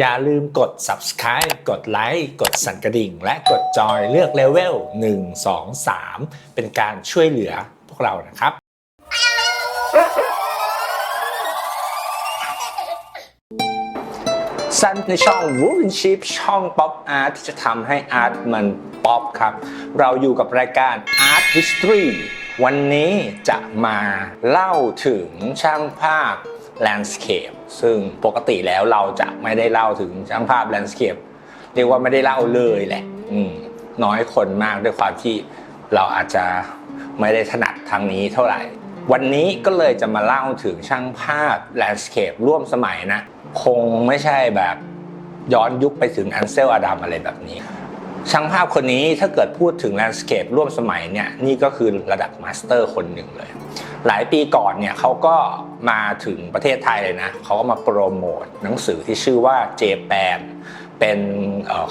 อย่าลืมกด subscribe กดไลค์กดสั่นกระดิ่ง และกดจอยเลือกเลเวล1 2 3 เป็นการช่วยเหลือพวกเรานะครับ สั้นในช่อง w o o d s h i p ช่อง Pop Art ที่จะทำให้อาร์ตมันป๊อปครับ เราอยู่กับรายการ Art History วันนี้จะมาเล่าถึงช่างภาพ Landscape ซึ่งปกติแล้วเราจะไม่ได้เล่าถึงช่างภาพ Landscape เรียกว่าไม่ได้เล่าเลยแหละอืมน้อยคนมากด้วยความที่เราอาจจะไม่ได้ถนัดทางนี้เท่าไหร่ วันนี้ก็เลยจะมาเล่าถึงช่างภาพ Landscape ร่วมสมัยนะ คงไม่ใช่แบบย้อนยุคไปถึงอันเซลอดัมอะไรแบบนี้ ช่างภาพคนนี้ถ้าเกิดพูดถึงแลนด์สเคปร่วมสมัยเนี่ยนี่ก็คือระดับมาสเตอร์คนหนึ่งเลย หลายปีก่อนเนี่ยเขาก็มาถึงประเทศไทยเลยนะเขาก็มาโปรโมทหนังสือที่ชื่อว่าเจแปนเป็น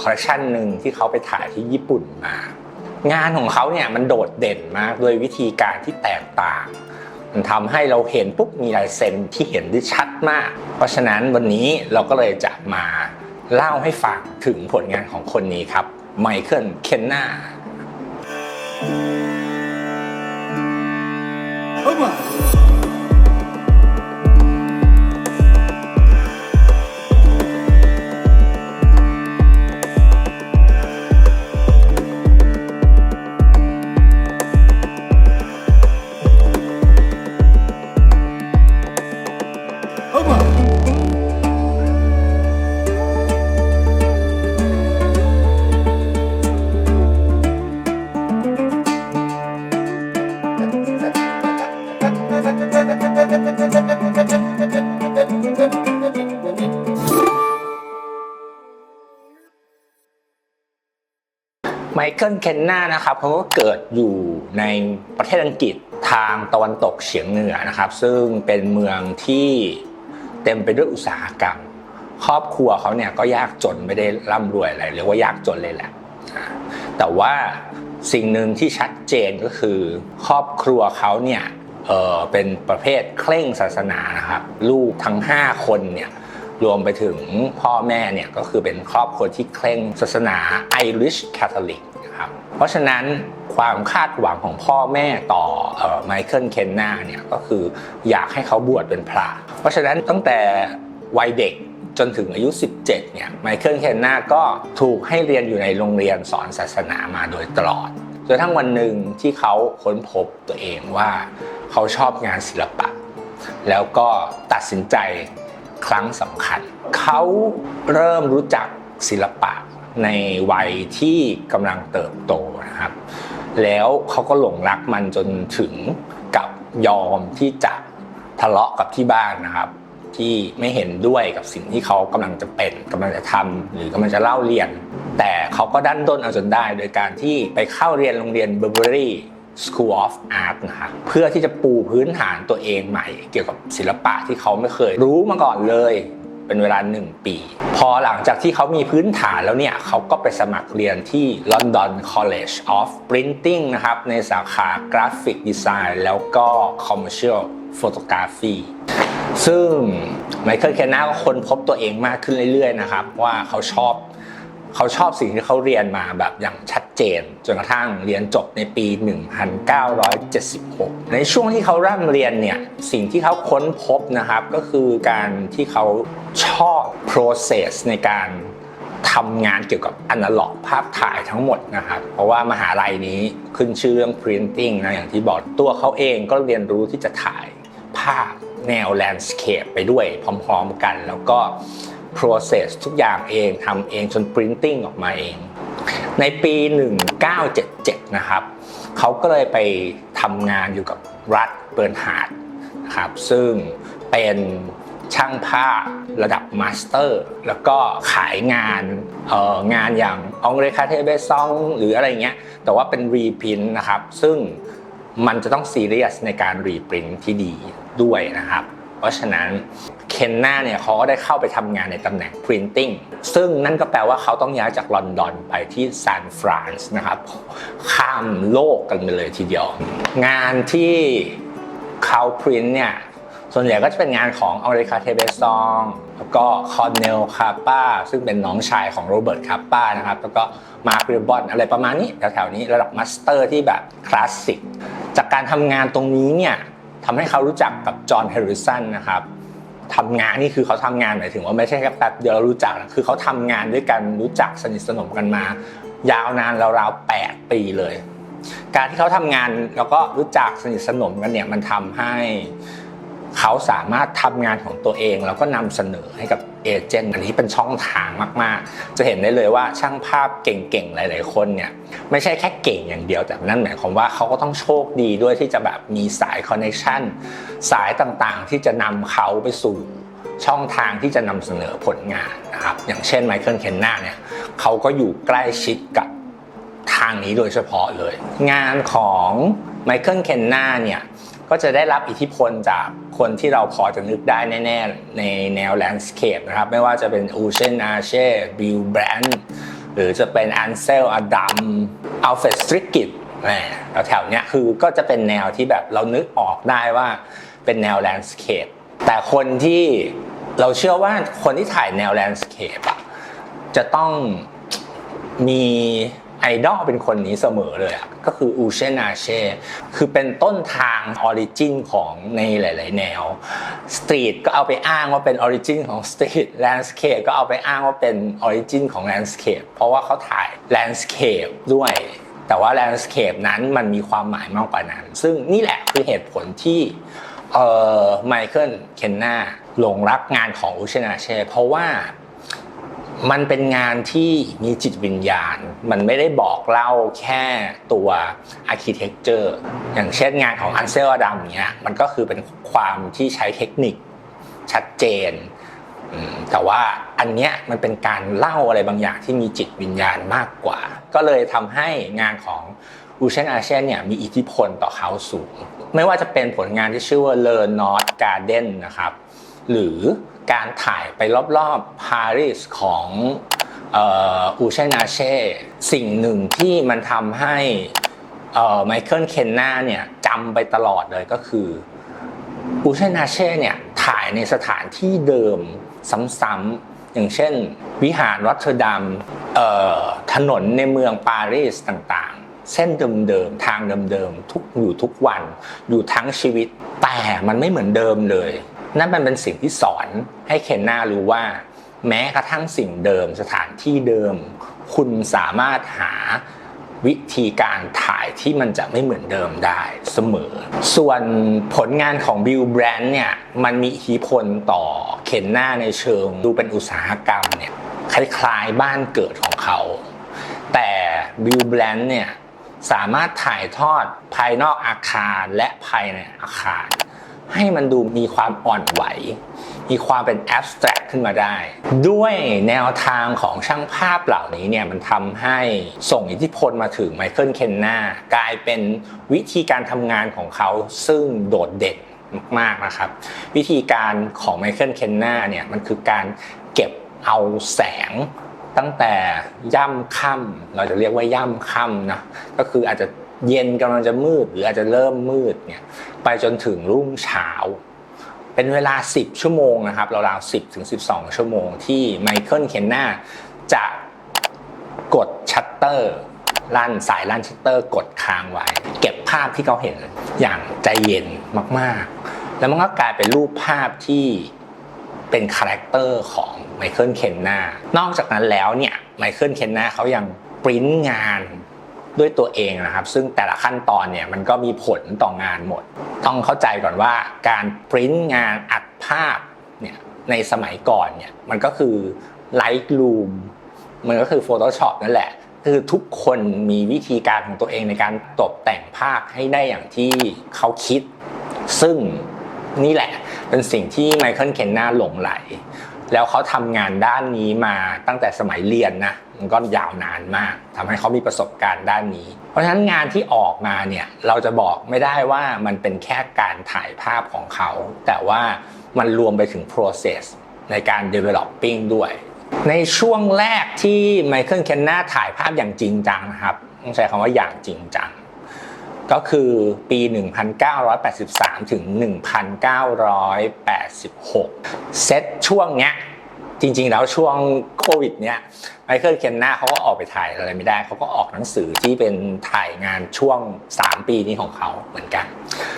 คอลเลคชันหนึ่งที่เขาไปถ่ายที่ญี่ปุ่นมา งานของเขาเนี่ยมันโดดเด่นมากด้วยวิธีการที่แตกต่าง มันทำให้เราเห็นปุ๊บมีลายเซ็นที่เห็นได้ชัดมาก เพราะฉะนั้นวันนี้เราก็เลยจะมาเล่าให้ฟังถึงผลงานของคนนี้ครับ ไมเคิลเคนนา เคิลเคนนานะครับเขาก็เกิดอยู่ในประเทศอังกฤษทางตะวันตกเฉียงเหนือนะครับ ซึ่งเป็นเมืองที่เต็มไปด้วยอุตสาหกรรม ครอบครัวเขาเนี่ยก็ยากจนไม่ได้ร่ำรวยอะไรเรียกว่ายากจนเลยแหละ แต่ว่าสิ่งหนึ่งที่ชัดเจนก็คือ ครอบครัวเขาเนี่ยเออเป็นประเภทเคร่งศาสนานะครับ ลูกทั้ง 5 คนเนี่ยรวมไปถึงพ่อแม่เนี่ยก็คือเป็นครอบครัวที่เคร่งศาสนาไอริชคาทอลิก ครับเพราะฉะนั้นความคาดหวังของพ่อแม่ต่อไมเคิลเคนนาเนี่ยก็คืออยากให้เขาบวชเป็นพระ เพราะฉะนั้นตั้งแต่วัยเด็กจนถึงอายุ 17 เนี่ยไมเคิลเคนนาก็ถูกให้เรียนอยู่ในโรงเรียนสอนศาสนามาโดยตลอดจนทั้งวันหนึ่งที่เขาค้นพบตัวเองว่าเขาชอบงานศิลปะ แล้วก็ตัดสินใจครั้งสำคัญ เขาเริ่มรู้จักศิลปะ ในวัยที่กำลังเติบโตนะครับ แล้วเขาก็หลงรักมันจนถึงกับยอมที่จะทะเลาะกับที่บ้านนะครับ ที่ไม่เห็นด้วยกับสิ่งที่เขากำลังจะเป็นกำลังจะทำหรือกำลังจะเล่าเรียน แต่เขาก็ดันด้นเอาจนได้ โดยการที่ไปเข้าเรียนโรงเรียนเบอร์เบอรี่ School of Art นะครับเพื่อที่จะปูพื้นฐานตัวเองใหม่ เกี่ยวกับศิลปะที่เขาไม่เคยรู้มาก่อนเลย เป็นเวลา 1 ปี พอหลังจากที่เขามีพื้นฐานแล้วเนี่ยเขาก็ไปสมัครเรียนที่ London College of Printing นะครับ ในสาขากราฟิกดีไซน์แล้วก็ Commercial Photography ซึ่งไมเคิลแคนนาก็ค้นพบตัวเองมากขึ้นเรื่อยๆนะครับ ว่าเขาชอบ เขาชอบสิ่งที่เขาเรียนมาแบบอย่างชัดเจน จนกระทั่งเรียนจบในปี 1976 ในช่วงที่เขาร่ำเรียนเนี่ยสิ่งที่เขาค้นพบนะครับก็คือการที่เขาชอบ process ในการทำงานเกี่ยวกับอนาล็อกภาพถ่ายทั้งหมดนะครับ เพราะว่ามหาลัยนี้ขึ้นชื่อเรื่อง printing นะอย่างที่บอกตัวเขาเองก็เรียนรู้ที่จะถ่ายภาพแนว landscape ไปด้วยพร้อม ๆ กัน แล้วก็ process ทุกอย่างเองทำเองจน printing ออกมาเอง ในปี 1977 นะครับ เขาก็เลยไปทำงานอยู่กับรัฐเบิร์นฮาร์ดนะครับ ซึ่งเป็นช่างภาพระดับมาสเตอร์ แล้วก็ขายงานเอ่องานอย่างองเรคาเทเบซองหรืออะไรเงี้ย แต่ว่าเป็นรีพินนะครับ ซึ่งมันจะต้องซีเรียสในการรีปรินที่ดีด้วยนะครับ ราะฉะนั้นเคนนาเนี่ยเขาก็ได้เข้าไปทำงานในตำแหน่ง Printing ซึ่งนั่นก็แปลว่าเขาต้องย้ายจากลอนดอนไปที่ซานฟรานซ์นะครับ ข้ามโลกกันไปเลยทีเดียว งานที่เขา print เนี่ยส่วนใหญ่ก็จะเป็นงานของอเมริกาเทเบซองแล้วก็คอนเนลคาป้าซึ่งเป็นน้องชายของโรเบิร์ตคาป้านะครับ แล้วก็มาร์คเรบอนอะไรประมาณนี้แถวๆนี้ระดับมาสเตอร์ที่แบบคลาสสิกจากการทำงานตรงนี้เนี่ย ทำให้เขารู้จักกับจอห์นแฮร์ริสันนะครับทำงานนี่คือเขาทำงานหมายถึงว่าไม่ใช่แค่แป๊บเดียวเรารู้จักนะคือเขาทำงานด้วยกันรู้จักสนิทสนมกันมา ยาวนานราวๆแปีเลย การที่เขาทำงานแล้วก็รู้จักสนิทสนมกันเนี่ยมันทำให้ เขาสามารถทำงานของตัวเอง แล้วก็นำเสนอให้กับเอเจนต์อันนี้เป็นช่องทางมาก ๆ จะเห็นได้เลยว่าช่างภาพเก่ง ๆ หลาย ๆ คนเนี่ยไม่ใช่แค่เก่งอย่างเดียวแต่นั่นหมายความว่าเขาก็ต้องโชคดีด้วยที่จะแบบมีสายคอนเนคชันสายต่างๆ ที่จะนำเขาไปสู่ช่องทางที่จะนำเสนอผลงานนะครับอย่างเช่นไมเคิลเคนนาเนี่ยเขาก็อยู่ใกล้ชิดกับทางนี้โดยเฉพาะเลย งานของไมเคิลเคนนาเนี่ย ก็จะได้รับอิทธิพลจากคนที่เราพอจะนึกได้แน่ๆ ในแนวแลนด์สเคปนะครับ ไม่ว่าจะเป็นอูเชนอาเช่บิลแบรนด์หรือจะเป็นอันเซลอดัมอัลเฟสตริกิตแหมแถวๆเนี้ยคือก็จะเป็นแนวที่แบบเรานึกออกได้ว่าเป็นแนวแลนด์สเคปแต่คนที่เราเชื่อว่าคนที่ถ่ายแนวแลนด์สเคปอะจะต้องมี ไอดอลเป็นคนนี้เสมอเลยอะก็คืออูเชนาเช่คือเป็นต้นทางออริจินของในหลาย ๆ แนวสตรีทก็เอาไปอ้างว่าเป็นออริจินของสตรีทแลนด์สเคปก็เอาไปอ้างว่าเป็นออริจินของแลนด์สเคปเพราะว่าเขาถ่ายแลนด์สเคปด้วยแต่ว่าแลนด์สเคปนั้นมันมีความหมายมากกว่านั้น ซึ่งนี่แหละคือเหตุผลที่เอ่อไมเคิลเคนนาหลงรักงานของอูเชนาเช่เพราะว่า มันเป็นงานที่มีจิตวิญญาณ มันไม่ได้บอกเล่าแค่ตัวอาร์เคเต็กเจอร์อย่างเช่นงานของอันเซลอดัมเนี้ยมันก็คือเป็นความที่ใช้เทคนิคชัดเจน แต่ว่าอันเนี้ยมันเป็นการเล่าอะไรบางอย่างที่มีจิตวิญญาณมากกว่า ก็เลยทำให้งานของอูเชนอาเชนเนี่ยมีอิทธิพลต่อเขาสูง ไม่ว่าจะเป็นผลงานที่ชื่อว่า Learn Not Garden นะครับ หรือ การถ่ายไปรอบๆปารีสของอูเชนาเช่ สิ่งหนึ่งที่มันทำให้ไมเคิลเคนนาเนี่ยจำไปตลอดเลยก็คืออูเชนาเช่เนี่ยถ่ายในสถานที่เดิมซ้ำๆอย่างเช่น วิหารรอตเทอร์ดัมถนนในเมืองปารีสต่างๆ เส้นเดิมๆ ทางเดิมๆ ทุกอยู่ทุกวัน อยู่ทั้งชีวิต แต่มันไม่เหมือนเดิมเลย นั่นมันเป็นสิ่งที่สอนให้เคนนารู้ว่า แม้กระทั่งสิ่งเดิมสถานที่เดิม คุณสามารถหาวิธีการถ่ายที่มันจะไม่เหมือนเดิมได้เสมอ ส่วนผลงานของบิลแบรนด์เนี่ยมันมีอิทธิพลต่อเคนนาในเชิงดูเป็นอุตสาหกรรมเนี่ยคล้ายๆบ้านเกิดของเขา แต่บิลแบรนด์เนี่ยสามารถถ่ายทอดภายนอกอาคารและภายในอาคาร ให้มันดูมีความอ่อนไหว มีความเป็นแอบสแตรกขึ้นมาได้ ด้วยแนวทางของช่างภาพเหล่านี้เนี่ยมันทำให้ส่งอิทธิพลมาถึงไมเคิลเคนนากลายเป็นวิธีการทำงานของเขาซึ่งโดดเด่นมากๆนะครับ วิธีการของไมเคิลเคนนาเนี่ยมันคือการเก็บเอาแสงตั้งแต่ย่ำค่ำเราจะเรียกว่าย่ำค่ำนะก็คืออาจจะ เย็นกำลังจะมืดหรืออาจจะเริ่มมืดเนี่ยไปจนถึงรุ่งเช้า เป็นเวลา 10 ชั่วโมงนะครับราวๆ10ถึง12 ชั่วโมงที่ไมเคิลเคนนาจะกดชัตเตอร์ลั่นสายลั่นชัตเตอร์กดค้างไว้ เก็บภาพที่เขาเห็นอย่างใจเย็นมากๆ แล้วมันก็กลายเป็นรูปภาพที่เป็นคาแรคเตอร์ของไมเคิลเคนนานอกจากนั้นแล้วเนี่ยไมเคิลเคนนาเขายังปริ้นงาน ด้วยตัวเองนะครับ ซึ่งแต่ละขั้นตอนเนี่ยมันก็มีผลต่องานหมด ต้องเข้าใจก่อนว่าการปริ้นงานอัดภาพเนี่ยในสมัยก่อนเนี่ยมันก็คือ Lightroom มันก็คือ Photoshop นั่นแหละ คือทุกคนมีวิธีการของตัวเองในการตกแต่งภาพให้ได้อย่างที่เขาคิด ซึ่งนี่แหละเป็นสิ่งที่ไมเคิลเคนนาหลงไหล แล้วเขาทำงานด้านนี้มาตั้งแต่สมัยเรียนนะมันก็ยาวนานมากทำให้เขามีประสบการณ์ด้านนี้ เพราะฉะนั้นงานที่ออกมาเนี่ยเราจะบอกไม่ได้ว่ามันเป็นแค่การถ่ายภาพของเขา แต่ว่ามันรวมไปถึง process ในการ developing ด้วย ในช่วงแรกที่ไมเคิลเคนนาถ่ายภาพอย่างจริงจังนะครับต้องใช้คำว่าอย่างจริงจัง ก็คือปี 1983 ถึง 1986 เซตช่วงเนี้ยจริงๆ แล้วช่วงโควิดเนี้ยไมเคิลเคนนาเขาก็ออกไปถ่ายอะไรไม่ได้เขาก็ออกหนังสือที่เป็นถ่ายงานช่วง 3 ปีนี้ของเขาเหมือนกัน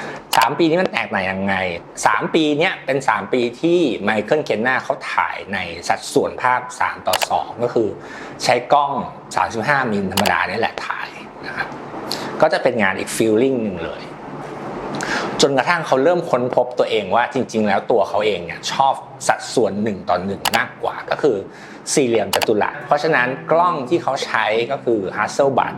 3 ปีนี้มันแตกต่างยังไง 3 ปีเนี้ยเป็น 3 ปีที่ไมเคิลเคนนาเขาถ่ายในสัดส่วนภาพ 3 ต่อ 2 ก็คือใช้กล้อง 35 มิลธรรมดานี่แหละถ่าย นะครับก็จะเป็นงานอีกฟีลลิ่งหนึ่งเลย จนกระทั่งเขาเริ่มค้นพบตัวเองว่าจริง ๆ แล้วตัวเขาเองเนี่ยชอบสัดส่วนหนึ่งต่อหนึ่งมากกว่า ก็คือสี่เหลี่ยมจัตุรัสเพราะฉะนั้นกล้องที่เขาใช้ก็คือ Hasselblad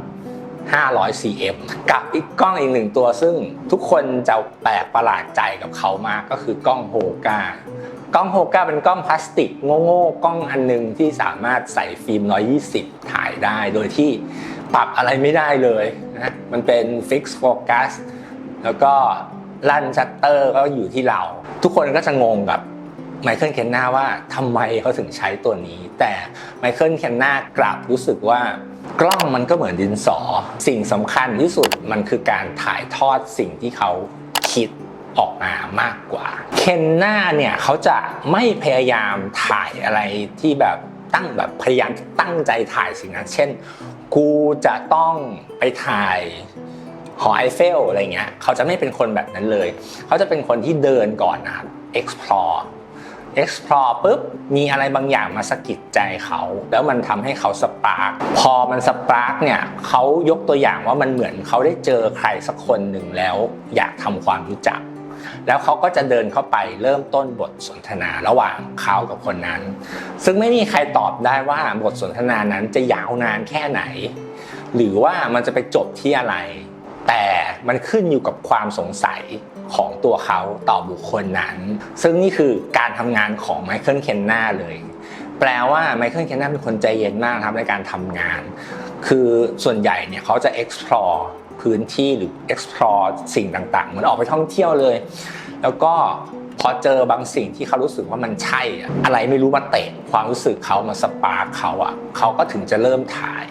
500 cm กับอีกกล้องอีกหนึ่งตัวซึ่งทุกคนจะแปลกประหลาดใจกับเขามากก็คือกล้องโฮกากล้องโฮกาเป็นกล้องพลาสติกโง่ๆกล้องอันหนึงที่สามารถใส่ฟิล์ม 120 ถ่ายได้โดยที่ ปรับอะไรไม่ได้เลยนะมันเป็นฟิกซ์โฟกัสแล้วก็ลั่นชัตเตอร์ก็อยู่ที่เรา ทุกคนก็จะงงกับไมเคิลเคนนาว่าทำไมเขาถึงใช้ตัวนี้ แต่ไมเคิลเคนนากลับรู้สึกว่ากล้องมันก็เหมือนดินสอ สิ่งสำคัญที่สุดมันคือการถ่ายทอดสิ่งที่เขาคิดออกมามากกว่าเคนนาเนี่ยเขาจะไม่พยายามถ่ายอะไรที่แบบตั้งแบบพยายามตั้งใจถ่ายสิ่งนั้น เช่น กูจะต้องไปถ่ายหอไอเฟลอะไรเงี้ยเขาจะไม่เป็นคนแบบนั้นเลย เขาจะเป็นคนที่เดินก่อนนะครับ explore explore ปุ๊บมีอะไรบางอย่างมาสะกิดใจเขา แล้วมันทำให้เขาสปาร์กพอมันสปาร์กเนี่ยเขายกตัวอย่างว่ามันเหมือนเขาได้เจอใครสักคนหนึ่งแล้วอยากทำความรู้จัก แล้วเขาก็จะเดินเข้าไปเริ่มต้นบทสนทนาระหว่างเขากับคนนั้น ซึ่งไม่มีใครตอบได้ว่าบทสนทนานั้นจะยาวนานแค่ไหน หรือว่ามันจะไปจบที่อะไร แต่มันขึ้นอยู่กับความสงสัยของตัวเขาต่อบุคคลนั้น ซึ่งนี่คือการทำงานของไมเคิลเคนนาเลย แปลว่าไมเคิลเคนนาเป็นคนใจเย็นมากครับในการทำงาน คือส่วนใหญ่เนี่ยเขาจะ explore พื้นที่หรือ explore สิ่งต่างๆ เหมือนออกไปท่องเที่ยวเลย แล้วก็พอเจอบางสิ่งที่เขารู้สึกว่ามันใช่อะอะไรไม่รู้มาเตะความรู้สึกเขามาสปาร์คเขาอะเขาก็ถึงจะเริ่มถ่าย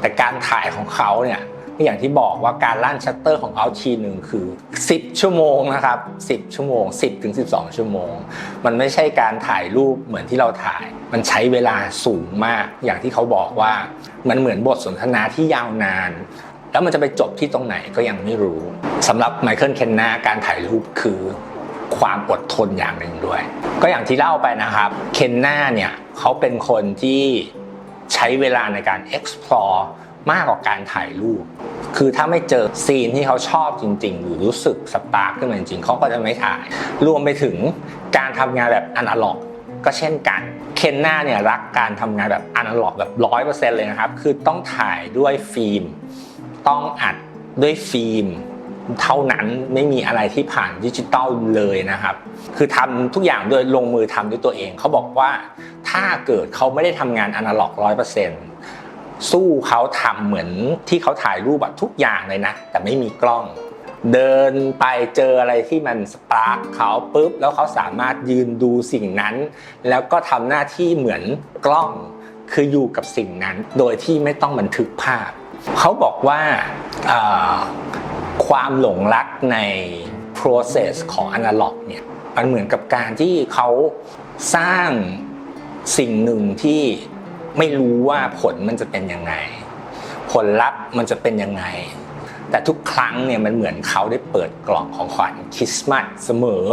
แต่การถ่ายของเขาเนี่ยอย่างที่บอกว่าการลั่นชัตเตอร์ของเขาทีหนึ่งคือ 10 ชั่วโมงนะครับ 10 ชั่วโมง 10ถึง12 ชั่วโมง มันไม่ใช่การถ่ายรูปเหมือนที่เราถ่าย มันใช้เวลาสูงมาก อย่างที่เขาบอกว่ามันเหมือนบทสนทนาที่ยาวนาน แล้วมันจะไปจบที่ตรงไหนก็ยังไม่รู้สำหรับไมเคิลเคนนาการถ่ายรูปคือความอดทนอย่างหนึ่งด้วย ก็อย่างที่เล่าไปนะครับเคนนาเนี่ยเขาเป็นคนที่ใช้เวลาในการ explore มากกว่าการถ่ายรูป คือถ้าไม่เจอซีนที่เขาชอบจริง ๆ หรือรู้สึกสปาร์กขึ้นมาจริงๆเขาก็จะไม่ถ่าย รวมไปถึงการทำงานแบบอนาล็อก ก็เช่นกันเคนนาเนี่ยรักการทำงานแบบอนาล็อกแบบร้อยเปอร์เซ็นต์เลยนะครับ คือต้องถ่ายด้วยฟิล์ม ต้องอัดด้วยฟิล์มเท่านั้นไม่มีอะไรที่ผ่านดิจิตอลเลยนะครับ คือทำทุกอย่างโดยลงมือทำด้วยตัวเอง เขาบอกว่าถ้าเกิดเขาไม่ได้ทำงานอนาล็อกร้อยเปอร์เซ็นต์สู้เขาทำเหมือนที่เขาถ่ายรูปแบบทุกอย่างเลยนะ แต่ไม่มีกล้อง เดินไปเจออะไรที่มันสปาร์คเขาปุ๊บ แล้วเขาสามารถยืนดูสิ่งนั้น แล้วก็ทำหน้าที่เหมือนกล้อง คืออยู่กับสิ่งนั้น โดยที่ไม่ต้องบันทึกภาพ เขาบอกว่าความหลงรักใน process ของ analog เนี่ยมันเหมือนกับการที่เขาสร้างสิ่งหนึ่งที่ไม่รู้ว่าผลมันจะเป็นยังไง ผลลัพธ์มันจะเป็นยังไง แต่ทุกครั้งเนี่ยมันเหมือนเขาได้เปิดกล่องของขวัญคริสต์มาสเสมอ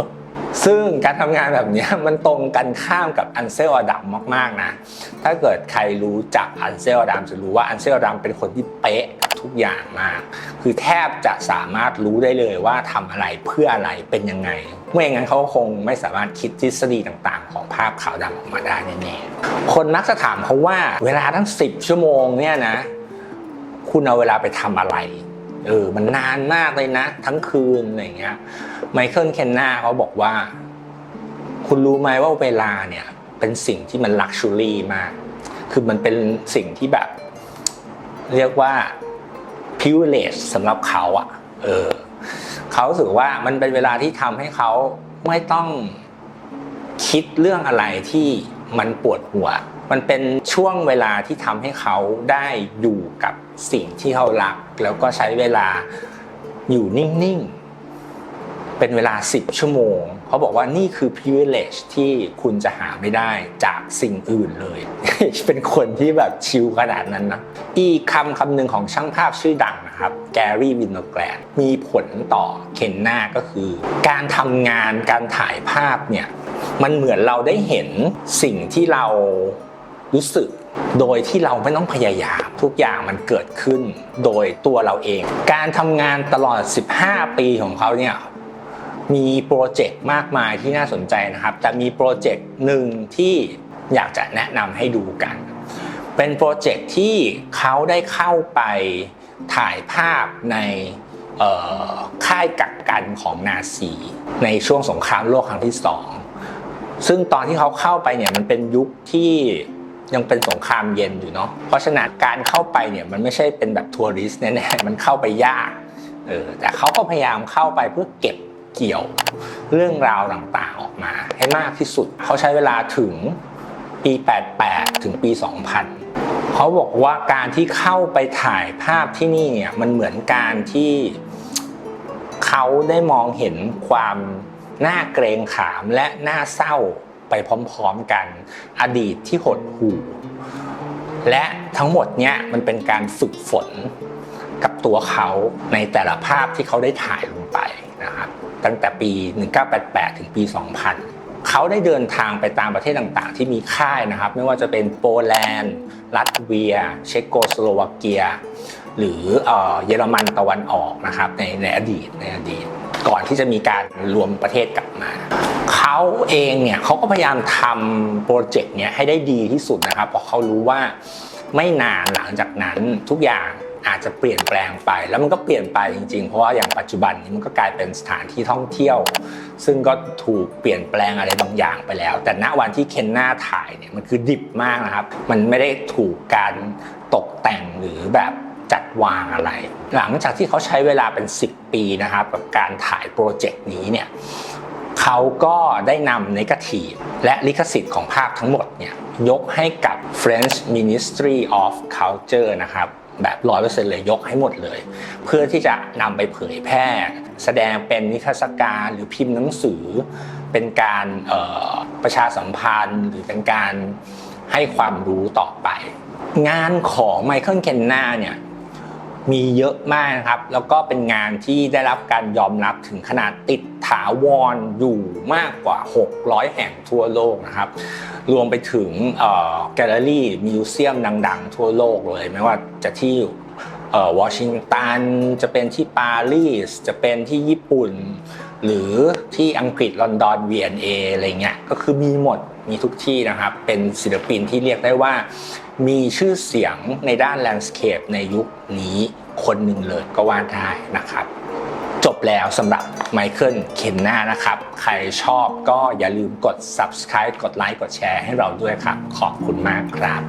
ซึ่งการทำงานแบบนี้มันตรงกันข้ามกับอันเซลอดัมมากๆนะ ถ้าเกิดใครรู้จักอันเซลอดัมจะรู้ว่าอันเซลอดัมเป็นคนที่เป๊ะกับทุกอย่างมาก คือแทบจะสามารถรู้ได้เลยว่าทำอะไรเพื่ออะไรเป็นยังไง ไม่อย่างนั้นเขาคงไม่สามารถคิดทฤษฎีต่างๆ ของภาพขาวดำออกมาได้แน่ๆ คนมักจะถามเขาว่าเวลาทั้ง 10 ชั่วโมงเนี่ยนะ คุณเอาเวลาไปทำอะไร เออมันนานมากเลยนะ ทั้งคืนอะไรเงี้ยไมเคิลเคนนาเขาบอกว่า คุณรู้ไหมว่าเวลาเนี่ยเป็นสิ่งที่มันลักชูรี่มาก คือมันเป็นสิ่งที่แบบ เรียกว่า privilege สำหรับเขาอะ่ะเออเขาสึกว่ามันเป็นเวลาที่ทำให้เขาไม่ต้องคิดเรื่องอะไรที่มันปวดหัว มันเป็นช่วงเวลาที่ทำให้เขาได้อยู่กับสิ่งที่เขารัก แล้วก็ใช้เวลาอยู่นิ่งๆ เป็นเวลา 10 ชั่วโมง เขาบอกว่านี่คือ privilege ที่คุณจะหาไม่ได้จากสิ่งอื่นเลย เป็นคนที่แบบชิลขนาดนั้นนะ อีกคำคำหนึ่งของช่างภาพชื่อดังนะครับ แกรี่วินโนแกรนมีผลต่อเคนนาก็คือ การทำงานการถ่ายภาพเนี่ย มันเหมือนเราได้เห็นสิ่งที่เรา รู้สึก โดยที่เราไม่ต้องพยายามทุกอย่างมันเกิดขึ้น โดยตัวเราเอง การทำงานตลอด 15 ปีของเขาเนี่ยมีโปรเจกต์มากมายที่น่าสนใจนะครับ แต่มีโปรเจกต์หนึ่งที่อยากจะแนะนำให้ดูกัน เป็นโปรเจกต์ที่เขาได้เข้าไปถ่ายภาพในค่ายกักกันของนาซี ในช่วงสงครามโลกครั้งที่สองซึ่งตอนที่เขาเข้าไปเนี่ยมันเป็นยุคที่ ยังเป็นสงครามเย็นอยู่เนาะเพราะฉะนั้นการเข้าไปเนี่ยมันไม่ใช่เป็นแบบทัวริสต์แน่ๆมันเข้าไปยากเออแต่เขาก็พยายามเข้าไปเพื่อเก็บเกี่ยวเรื่องราวต่างๆออกมาให้มากที่สุด เขาใช้เวลาถึงปี 88 ถึงปี 2000 เขาบอกว่าการที่เข้าไปถ่ายภาพที่นี่เนี่ยมันเหมือนการที่เขาได้มองเห็นความน่าเกรงขามและน่าเศร้า ไปพร้อมๆกัน อดีตที่หดหู่และทั้งหมดเนี้ยมันเป็นการฝึกฝนกับตัวเขาในแต่ละภาพที่เขาได้ถ่ายลงไปนะครับตั้งแต่ปี 1988 ถึงปี 2000 เขาได้เดินทางไปตามประเทศต่างๆ ที่มีค่ายนะครับ ไม่ว่าจะเป็นโปแลนด์ ลัตเวีย เชโกสโลวาเกีย หรือเอ่อเยอรมันตะวันออกนะครับในในอดีตในอดีต ก่อนที่จะมีการรวมประเทศกลับมา เขาเองเนี่ยเขาก็พยายามทำโปรเจกต์เนี้ยให้ได้ดีที่สุดนะครับเพราะเขารู้ว่าไม่นานหลังจากนั้นทุกอย่างอาจจะเปลี่ยนแปลงไป แล้วมันก็เปลี่ยนไปจริงๆ เพราะว่าอย่างปัจจุบันนี้มันก็กลายเป็นสถานที่ท่องเที่ยว ซึ่งก็ถูกเปลี่ยนแปลงอะไรบางอย่างไปแล้ว แต่ณวันที่เคนนาถ่ายเนี่ยมันคือดิบมากนะครับ มันไม่ได้ถูกการตกแต่งหรือแบบจัดวางอะไร หลังจากที่เขาใช้เวลาเป็น 10 ปีนะครับกับการถ่ายโปรเจกต์นี้เนี่ย เขาก็ได้นำนกาทีฟและลิขสิทธิ์ของภาพทั้งหมดเนี่ยยกให้กับ French Ministry of Culture นะครับแบบร้อยเปอร์เซ็นต์เลยยกให้หมดเลย เพื่อที่จะนำไปเผยแพร่ แสดงเป็นนิทรรศการหรือพิมพ์หนังสือ เป็นการออประชาสัมพันธ์ หรือเป็นการให้ความรู้ต่อไป งานของไมเคิลเคนนาเนี่ย มีเยอะมากนะครับ แล้วก็เป็นงานที่ได้รับการยอมรับถึงขนาดติดถาวรอยู่มากกว่า 600 แห่งทั่วโลกนะครับ รวมไปถึงแกลเลอรี่มิวเซียมดัง ๆ ทั่วโลกเลย ไม่ว่าจะที่วอชิงตันจะเป็นที่ปารีสจะเป็นที่ญี่ปุ่นหรือที่อังกฤษลอนดอน V&A อะไรเงี้ยก็คือมีหมดมีทุกที่นะครับ เป็นศิลปินที่เรียกได้ว่า มีชื่อเสียงในด้านแลนด์สเคปในยุคนี้คนหนึ่งเลยก็ว่าได้นะครับ จบแล้วสำหรับไมเคิลเคนนานะครับ ใครชอบก็อย่าลืมกด subscribe กดไลค์กดแชร์ให้เราด้วยครับ ขอบคุณมากครับ